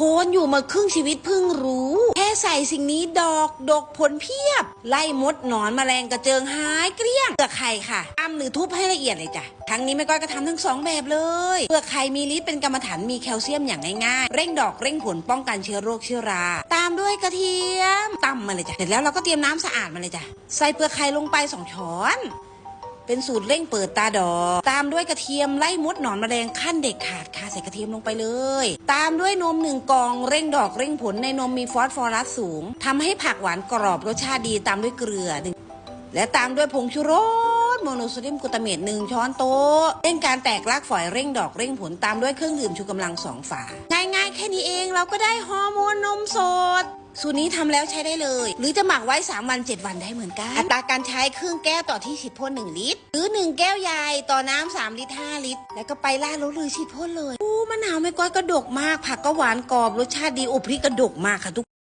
โคนอยู่มาครึ่งชีวิตเพิ่งรู้ แค่ใส่สิ่งนี้ดอกดกผลเพียบ ไล่มดหนอนแมลงกระเจิงหายเกลี้ยงเปลือกไข่ค่ะตำหรือทุบให้ละเอียดเลยจ้ะทั้งนี้แม่ก้อยก็ทำทั้งสองแบบเลยเปลือกไข่มีฤทธิ์เป็นกรรมฐานมีแคลเซียมอย่างง่ายๆ เร่งดอกเร่งผลป้องกันเชื้อโรคเชื้อรา ตามด้วยกระเทียมตำมาเลยจ้ะเสร็จแล้วเราก็เตรียมน้ำสะอาดมาเลยจ้ะใส่เปลือกไข่ลงไปสองช้อน เป็นสูตรเร่งเปิดตาดอก ตามด้วยกระเทียมไล่มดหนอนแมลงขั้นเด็กขาดค่ะใส่กระเทียมลงไปเลย ตามด้วยนมหนึ่งกองเร่งดอกเร่งผลในนมมีฟอสฟอรัสสูงทำให้ผักหวานกรอบรสชาติดีตามด้วยเกลือหนึ่งและตามด้วยผงชูรสโมโนโซเดียมกลูตาเมตหนึ่งช้อนโต๊ะเร่งการแตกรากฝอยเร่งดอกเร่งผลตามด้วยเครื่องดื่มชูกำลังสองฝาง่ายๆแค่นี้เองเราก็ได้ฮอร์โมนนมสด สูตรนี้ทำแล้วใช้ได้เลย หรือจะหมักไว้ 3 วัน 7 วันได้เหมือนกัน อัตราการใช้ครึ่งแก้วต่อที่ฉีดพ่น1ลิตร หรือ 1 แก้วใหญ่ต่อน้ำ3ลิตร 5 ลิตร แล้วก็ไปล่าดรถเลยฉีดพ่นเลยอู้มะนาวไม่ก้อยกระดกมาก ผักก็หวานกรอบรสชาติดีโอพริกกระดกมากค่ะทุก